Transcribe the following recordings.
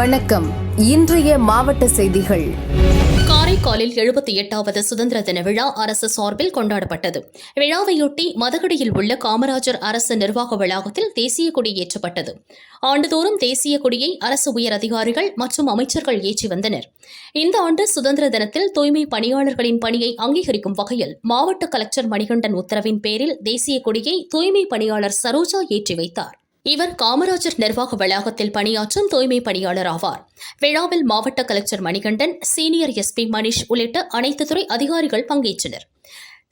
வணக்கம். இன்றைய மாவட்ட செய்திகள். காரைக்காலில் எழுபத்தி எட்டாவது சுதந்திர தின விழா அரசு சார்பில் கொண்டாடப்பட்டது. விழாவையொட்டி மதகடியில் உள்ள காமராஜர் அரசு நிர்வாக வளாகத்தில் தேசிய கொடி ஏற்றப்பட்டது. ஆண்டுதோறும் தேசிய கொடியை அரசு உயர் அதிகாரிகள் மற்றும் அமைச்சர்கள் ஏற்றி வந்தனர். இந்த ஆண்டு சுதந்திர தினத்தில் தூய்மை பணியாளர்களின் பணியை அங்கீகரிக்கும் வகையில் மாவட்ட கலெக்டர் மணிகண்டன் உத்தரவின் பேரில் தேசிய கொடியை தூய்மை பணியாளர் சரோஜா ஏற்றி வைத்தார். இவர் காமராஜர் நிர்வாக வளாகத்தில் பணியாற்றும் தூய்மை பணியாளர் ஆவார். விழாவில் மாவட்ட collector Manikandan senior SP Manish உள்ளிட்ட அனைத்து துறை அதிகாரிகள் பங்கேற்றனர்.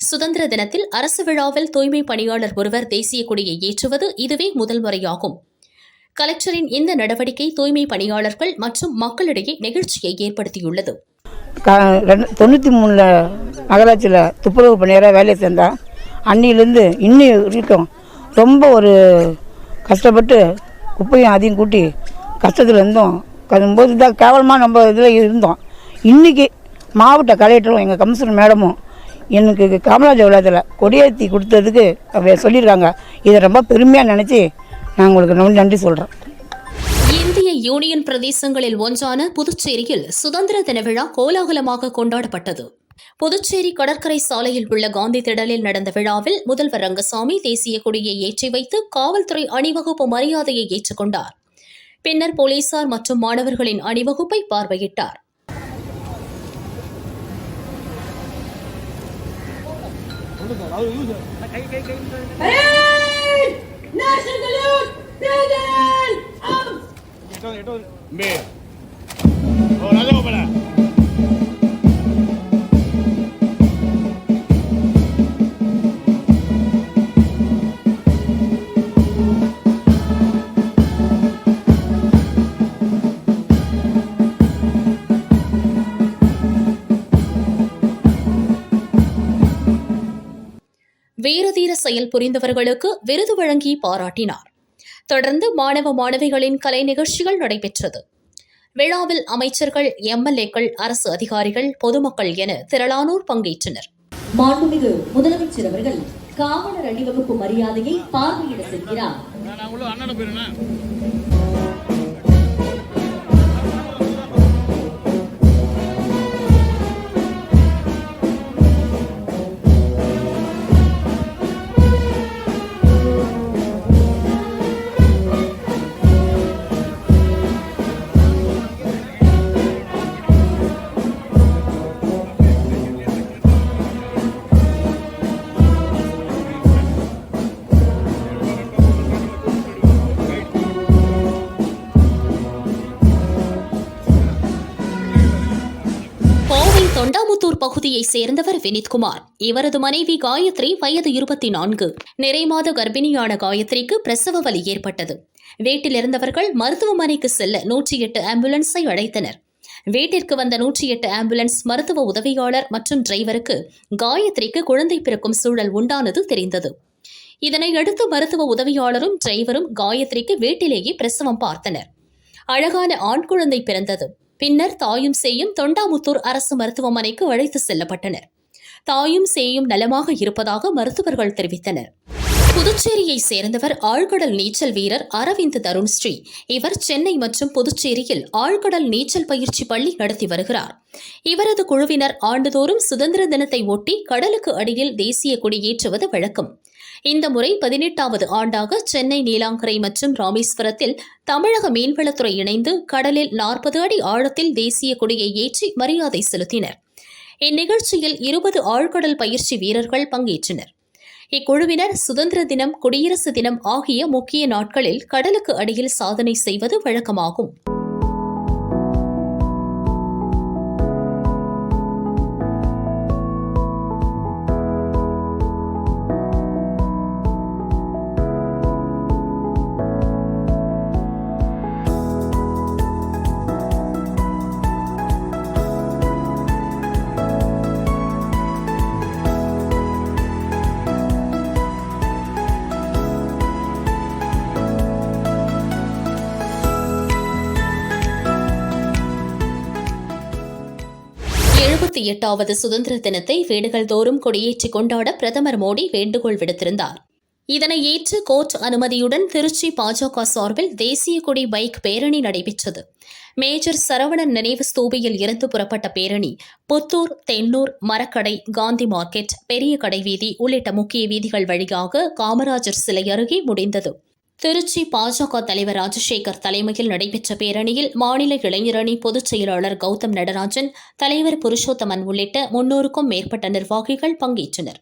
சுதந்திர தினத்தில் அரசு விழாவில் தூய்மை பணியாளர் ஒருவர் தேசிய கொடியை ஏற்றுவது இதுவே முதல் முறையாகும். கலெக்டரின் இந்த நடவடிக்கை தூய்மை பணியாளர்கள் மற்றும் மக்களிடையே நெகிழ்ச்சியை ஏற்படுத்தியுள்ளது. தொண்ணூற்றி மூணில் நகராட்சியில் துப்புரவு பணியாராக வேலையை சேர்ந்தேன் அன்னிலேருந்து இன்னும் வரைக்கும் ரொம்ப ஒரு கஷ்டப்பட்டு குப்பையும் அதையும் கூட்டி கஷ்டத்தில் இருந்தோம். கதும்போது தான் கேவலமாக நம்ம இதில் இருந்தோம். இன்றைக்கி மாவட்ட கலெக்டரும் எங்கள் கமிஷனர் மேடமும் எனக்கு காமராஜ் விழாத்தில் கொடியேற்றி கொடுத்ததுக்கு அவங்க சொல்லியிருக்காங்க இதை ரொம்ப பெருமையாக நினச்சி நான் உங்களுக்கு ரொம்ப நன்றி சொல்கிறேன் இந்திய யூனியன் பிரதேசங்களில் ஒன்றான புதுச்சேரியில் சுதந்திர தின விழா கோலாகலமாக கொண்டாடப்பட்டது. புதுச்சேரி கடற்கரை சாலையில் உள்ள காந்தி திடலில் நடந்த விழாவில் முதல்வர் ரங்கசாமி தேசிய கொடியை ஏற்றி வைத்து காவல்துறை அணிவகுப்பு மரியாதையை ஏற்றுக்கொண்டார். பின்னர் போலீசார் மற்றும் மாணவர்களின் அணிவகுப்பை பார்வையிட்டார். Be. வீரதீர செயல் புரிந்தவர்களுக்கு விருது வழங்கி பாராட்டினார். தொடர்ந்து மாணவ மாணவிகளின் கலை நிகழ்ச்சிகள் நடைபெற்றது. விழாவில் அமைச்சர்கள் எம்எல்ஏக்கள் அரசு அதிகாரிகள் பொதுமக்கள் என திரளானோர் பங்கேற்றனர். மாண்புமிகு முதலமைச்சர் அவர்கள் காவலர் அணிவகுப்பு மரியாதையை பார்வையிட செல்கிறார். பகுதியைச் சேர்ந்தவர் வினித்குமார். இவரது மனைவி காயத்ரி வயது இருபத்தி நான்கு. நிறைமாத கர்ப்பிணியான காயத்ரிக்கு பிரசவ வலி ஏற்பட்டது. வீட்டில் இருந்தவர்கள் மருத்துவமனைக்கு செல்ல நூற்றி எட்டு ஆம்புலன்ஸை அழைத்தனர் வீட்டிற்கு வந்த நூற்றி எட்டு ஆம்புலன்ஸ் மருத்துவ உதவியாளர் மற்றும் டிரைவருக்கு காயத்ரிக்கு குழந்தை பிறக்கும் சூழல் உண்டானது தெரிந்தது. இதனையடுத்து மருத்துவ உதவியாளரும் டிரைவரும் காயத்ரிக்கு வீட்டிலேயே பிரசவம் பார்த்தனர். அழகான ஆண் குழந்தை பிறந்தது. பின்னர் தாயும் சேயும் தொண்டாமுத்தூர் அரசு மருத்துவமனைக்கு அழைத்து செல்லப்பட்டனர். தாயும் சேயும் நலமாக இருப்பதாக மருத்துவர்கள் தெரிவித்தனர். புதுச்சேரியை சேர்ந்தவர் ஆழ்கடல் நீச்சல் வீரர் அரவிந்த் தருண் ஸ்ரீ இவர் சென்னை மற்றும் புதுச்சேரியில் ஆழ்கடல் நீச்சல் பயிற்சி பள்ளி நடத்தி வருகிறார். இவரது குழுவினர் ஆண்டுதோறும் சுதந்திர தினத்தை ஒட்டி கடலுக்கு அடியில் தேசிய கொடி ஏற்றுவது வழக்கம். இந்த முறை பதினெட்டாவது ஆண்டாக சென்னை நீலாங்கரை மற்றும் ராமேஸ்வரத்தில் தமிழக மீன்வளத்துறை இணைந்து கடலில் நாற்பது அடி ஆழத்தில் தேசிய கொடியை ஏற்றி மரியாதை செலுத்தினர். இந்நிகழ்ச்சியில் இருபது ஆழ்கடல் பயிற்சி வீரர்கள் பங்கேற்றனர். இக்குழுவினர் சுதந்திர தினம் குடியரசு தினம் ஆகிய முக்கிய நாட்களில் கடலுக்கு அடியில் சாதனை செய்வது வழக்கமாகும். இருபத்தி எட்டாவது சுதந்திர தினத்தை வீடுகள் தோறும் கொடியேற்றி கொண்டாட பிரதமர் மோடி வேண்டுகோள் விடுத்திருந்தார். இதனை ஏற்று கோர்ட் அனுமதியுடன் திருச்சி பாஜக சார்பில் தேசிய கொடி பைக் பேரணி நடைபெற்றது. மேஜர் சரவணன் நினைவு ஸ்தூபியில் இருந்து புறப்பட்ட பேரணி புத்தூர் தென்னூர் மரக்கடை காந்தி மார்க்கெட் பெரிய கடை வீதி உள்ளிட்ட முக்கிய வீதிகள் வழியாக காமராஜர் சிலை அருகே முடிந்தது. திருச்சி பாஜக தலைவர் ராஜசேகர் தலைமையில் நடைபெற்ற பேரணியில் மாநில இளைஞரணி பொதுச் செயலாளர் கௌதம் நடராஜன் தலைவர் புருஷோத்தமன் உள்ளிட்ட முன்னூறுக்கும் மேற்பட்ட நிர்வாகிகள் பங்கேற்றனர்.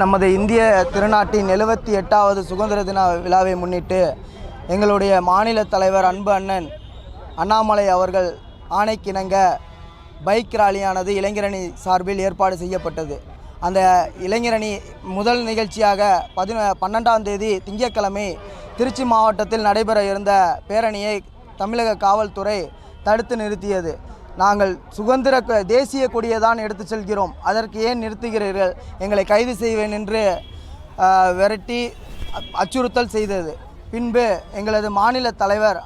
நமது இந்திய திருநாட்டின் எழுபத்தி எட்டாவது சுதந்திர தின விழாவை முன்னிட்டு எங்களுடைய மாநில தலைவர் அன்பு அண்ணன் அண்ணாமலை அவர்கள் ஆணைக்கிணங்க பைக் ராலியானது இளைஞரணி சார்பில் ஏற்பாடு செய்யப்பட்டது. அந்த இளைஞரணி முதல் நிகழ்ச்சியாக பதின பன்னெண்டாம் தேதி திங்கட்கிழமை திருச்சி மாவட்டத்தில் நடைபெற இருந்த பேரணியை தமிழக காவல்துறை தடுத்து நிறுத்தியது. நாங்கள் சுதந்திர க- தேசிய கொடியை தான் எடுத்து செல்கிறோம். அதற்கு ஏன் நிறுத்துகிறீர்கள்? எங்களை கைது செய்வேன் என்று விரட்டி அச்சுறுத்தல் செய்தது. பின்பு எங்களது மாநில தலைவர்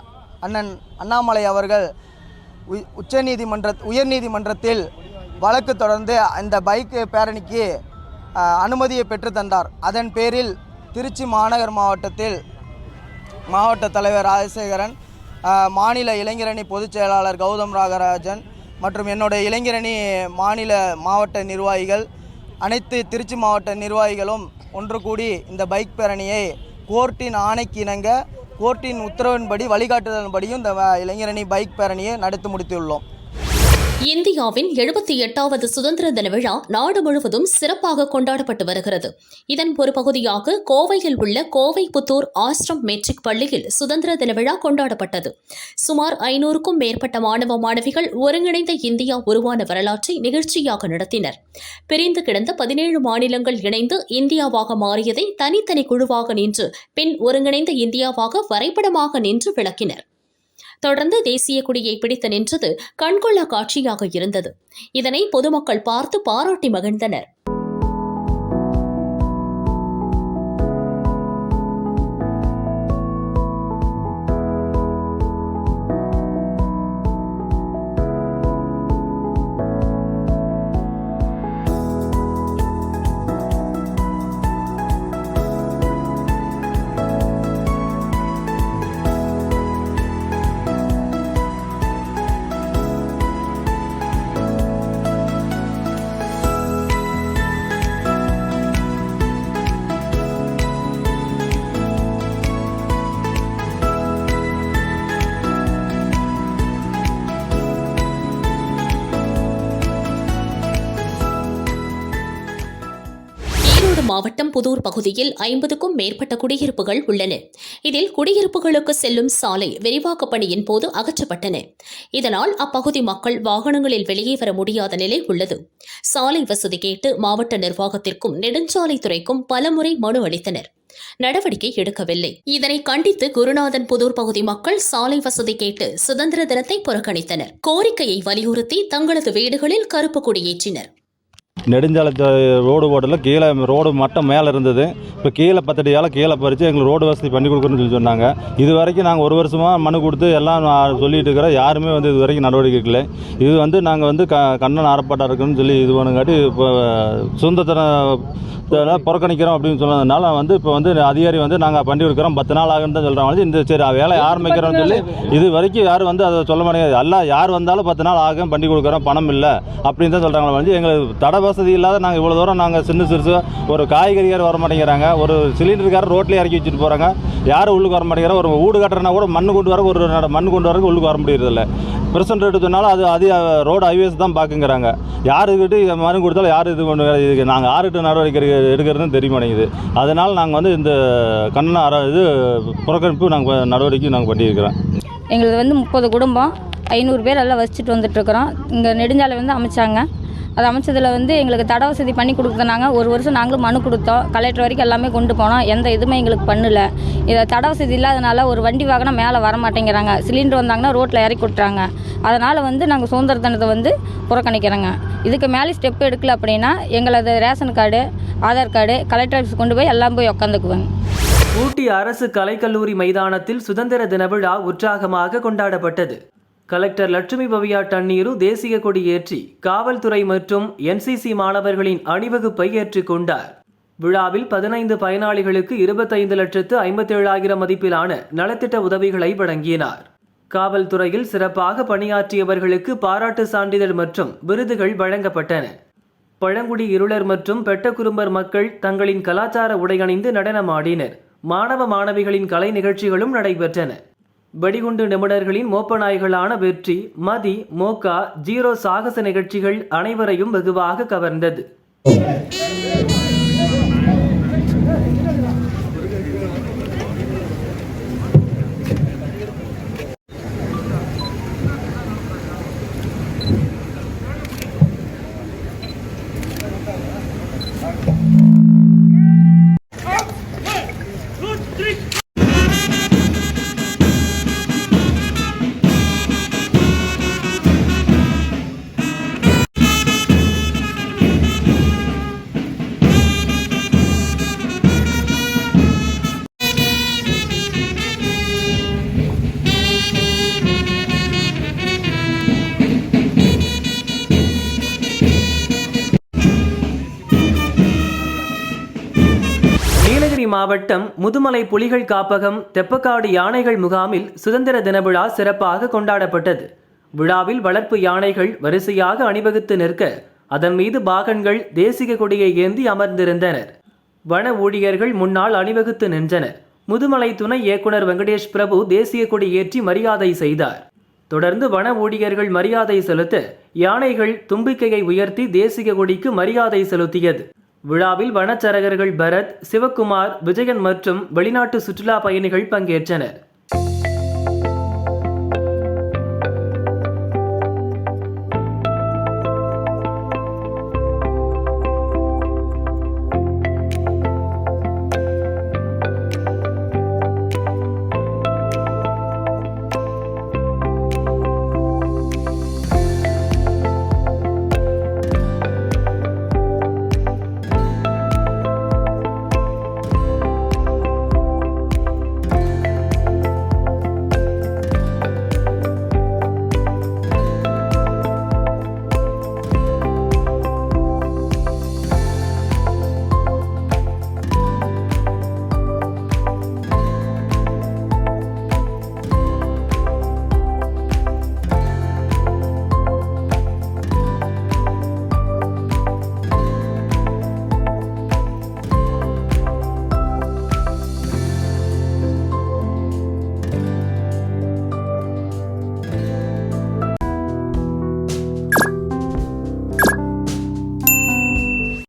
அண்ணன் அண்ணாமலை அவர்கள் உ- உச்சநீதிமன்ற உயர்நீதிமன்றத்தில் வழக்கு தொடர்ந்து அந்த பைக் பேரணிக்கு அனுமதியை பெற்று தந்தார். அதன் பேரில் திருச்சி மாநகர் மாவட்டத்தில் மாவட்ட தலைவர் ராஜசேகரன் மாநில இளைஞரணி பொதுச் செயலாளர் கௌதம் ராகராஜன் மற்றும் என்னுடைய இளைஞரணி மாநில மாவட்ட நிர்வாகிகள் அனைத்து திருச்சி மாவட்ட நிர்வாகிகளும் ஒன்று கூடி இந்த பைக் பேரணியை கோர்ட்டின் ஆணைக்கு இணங்க கோர்ட்டின் உத்தரவின்படி வழிகாட்டுதலின்படியும் இந்த இளைஞரணி பைக் பேரணியை நடத்தி முடித்துள்ளோம். இந்தியாவின் எழுபத்தி எட்டாவது சுதந்திர தின விழா நாடு முழுவதும் சிறப்பாக கொண்டாடப்பட்டு வருகிறது. இதன் ஒரு பகுதியாக கோவையில் உள்ள கோவை புத்தூர் ஆஸ்ரம் மெட்ரிக் பள்ளியில் சுதந்திர தின விழா கொண்டாடப்பட்டது. சுமார் ஐநூறுக்கும் மேற்பட்ட மாணவ மாணவிகள் ஒருங்கிணைந்த இந்தியா உருவான வரலாற்றை நிகழ்ச்சியாக நடத்தினர். பிரிந்து கிடந்த பதினேழு மாநிலங்கள் இணைந்து இந்தியாவாக மாறியதை தனித்தனி குழுவாக நின்று பின் ஒருங்கிணைந்த இந்தியாவாக வரைபடமாக நின்று விளக்கினர். தொடர்ந்து தேசிய கொடியை பிடித்து நின்றது கண்கொள்ளா காட்சியாக இருந்தது. இதனை பொதுமக்கள் பார்த்து பாராட்டி மகிழ்ந்தனர். ஈரோடு மாவட்டம் புதூர் பகுதியில் ஐம்பதுக்கும் மேற்பட்ட குடியிருப்புகள் உள்ளன. இதில் குடியிருப்புகளுக்கு செல்லும் சாலை விரிவாக்கப் பணியின் போது அகற்றப்பட்டன. இதனால் அப்பகுதி மக்கள் வாகனங்களில் வெளியே வர முடியாத நிலை உள்ளது. சாலை வசதி கேட்டு மாவட்ட நிர்வாகத்திற்கும் நெடுஞ்சாலைத்துறைக்கும் பலமுறை மனு அளித்தனர். நடவடிக்கை எடுக்கவில்லை. இதனை கண்டித்து குருநாதன் புதூர் பகுதி மக்கள் சாலை வசதி கேட்டு சுதந்திர தினத்தை புறக்கணித்தனர். கோரிக்கையை வலியுறுத்தி தங்களது வீடுகளில் கருப்பு கொடியேற்றினர் நெடுஞ்சாலை த- ரோடு போடல கீழே ரோடு மட்டம் மேலே இருந்தது. இப்போ கீழே பத்தடியால் கீழே பறித்து எங்களுக்கு ரோடு வசதி பண்ணி கொடுக்குறோன்னு சொல்லி சொன்னாங்க. இது வரைக்கும் நாங்கள் ஒரு வருஷமாக மனு கொடுத்து எல்லாம் சொல்லிட்டு இருக்கிறோம் யாருமே வந்து இது வரைக்கும் நடவடிக்கை எடுக்கல. இது வந்து நாங்கள் வந்து க கண்ணன் ஆரப்பாட்டம் இருக்குன்னு சொல்லி இது பண்ணுங்காட்டி இப்போ சுதந்திர தினம் புறக்கணிக்கிறோம் அப்படின்னு சொன்னதுனால வந்து இப்போ வந்து அதிகாரி வந்து நாங்கள் பண்ணி கொடுக்குறோம். பத்து நாள் ஆகுன்னு தான் சொல்கிறாங்க இந்த சரி வேலை ஆரம்பிக்கிறோம்னு சொல்லி இது வரைக்கும் யாரும் வந்து அதை சொல்ல மாட்டேங்குது. எல்லாம் யார் வந்தாலும் பத்து நாள் ஆகும். பண்ணி கொடுக்குறோம். பணம் இல்லை அப்படின்னு தான் சொல்கிறாங்க வந்து எங்களுக்கு தடை வசதி இல்லாத நாங்கள் இவ்வளோ தூரம் நாங்கள் சின்ன சிறுசு ஒரு காய்கறிக்கார் வர மாட்டேங்கிறாங்க ஒரு சிலிண்டருக்காரர் ரோட்டில் இறக்கி வச்சுட்டு போகிறாங்க யாரும் உள்ளுக்கு வர மாட்டேங்கிறாங்க ஒரு வீடு கட்டுறனா கூட மண் கொண்டு வர ஒரு மண் கொண்டு வரக்கு உள்ளுக்கு வர முடியறதில்ல. பிரசன்ட் ரேட்டு சொன்னாலும் அது அது ரோடு ஹைவேஸ் தான் பார்க்குங்கிறாங்க யாருக்கிட்ட இதை மனு கொடுத்தாலும் யார் இது பண்ணு இதுக்கு நாங்கள் யாருக்கிட்ட நடவடிக்கை எடுக்கிறதுன்னு தெரிய மாட்டேங்குது. அதனால் நாங்கள் வந்து இந்த கண்ணன் அற இது புறக்கணிப்பு நாங்கள் நடவடிக்கை நாங்கள் பண்ணியிருக்கிறோம். எங்களுக்கு வந்து முப்பது குடும்பம் ஐநூறு பேர் எல்லாம் வசிச்சுட்டு வந்துட்டுருக்குறோம் இங்கே நெடுஞ்சாலை வந்து அமைச்சாங்க. அது அமைச்சதில் வந்து எங்களுக்கு தட வசதி பண்ணி கொடுக்குறாங்க ஒரு வருஷம் நாங்களும் மனு கொடுத்தோம். கலெக்டர் வரைக்கும் எல்லாமே கொண்டு போனோம். எந்த இதுவுமே எங்களுக்கு பண்ணல. இதை தட வசதி இல்லாதனால ஒரு வண்டி வாகனம் மேலே வர மாட்டேங்கிறாங்க. சிலிண்டர் வந்தாங்கன்னா ரோட்டில் இறக்கி விட்றாங்க அதனால் வந்து நாங்கள் சுதந்திர தினத்தை வந்து புறக்கணிக்கிறோங்க. இதுக்கு மேலே ஸ்டெப் எடுக்கல அப்படின்னா எங்களது ration card Aadhaar card collector office கொண்டு போய் எல்லாம் போய் உக்காந்துக்குவேங்க. ஊட்டி அரசு கலைக்கல்லூரி மைதானத்தில் சுதந்திர தின விழா உற்சாகமாக கொண்டாடப்பட்டது. கலெக்டர் லட்சுமி பவியா தண்ணீரு தேசிய கொடி ஏற்றி காவல்துறை மற்றும் என்சிசி மாணவர்களின் அணிவகுப்பை ஏற்றுக்கொண்டார் விழாவில் பதினைந்து பயனாளிகளுக்கு இருபத்தைந்து லட்சத்து ஐம்பத்தேழாயிரம் மதிப்பிலான நலத்திட்ட உதவிகளை வழங்கினார். காவல்துறையில் சிறப்பாக பணியாற்றியவர்களுக்கு பாராட்டு சான்றிதழ் மற்றும் விருதுகள் வழங்கப்பட்டன. பழங்குடி இருளர் மற்றும் பெட்டக்குறும்பர் மக்கள் தங்களின் கலாச்சார உடையணிந்து நடனமாடினர். மாணவ மாணவிகளின் கலை நிகழ்ச்சிகளும் நடைபெற்றன. வெடிகுண்டு நிபுணர்களின் மோப்பநாய்களான வெற்றி மதி மோகா ஜீரோ சாகச நிகழ்ச்சிகள் அனைவரையும் வெகுவாக கவர்ந்தது. மாவட்டம் முதுமலை புலிகள் காப்பகம் தெப்பக்காடு யானைகள் முகாமில் சுதந்திர தின விழா சிறப்பாக கொண்டாடப்பட்டது. விழாவில் வளர்ப்பு யானைகள் வரிசையாக அணிவகுத்து நிற்க அதன் மீது பாகன்கள் தேசிய கொடியை ஏந்தி அமர்ந்திருந்தனர். வன ஊழியர்கள் முன்னால் அணிவகுத்து நின்றனர். முதுமலை துணை இயக்குனர் வெங்கடேஷ் பிரபு தேசிய கொடி ஏற்றி மரியாதை செய்தார். தொடர்ந்து வன ஊழியர்கள் மரியாதை செலுத்த யானைகள் தும்பிக்கையை உயர்த்தி தேசிய கொடிக்கு மரியாதை செலுத்தியது. விழாவில் வனச்சரகர்கள் பரத் சிவக்குமார் விஜயன் மற்றும் வெளிநாட்டு சுற்றுலா பயணிகள் பங்கேற்றனர்.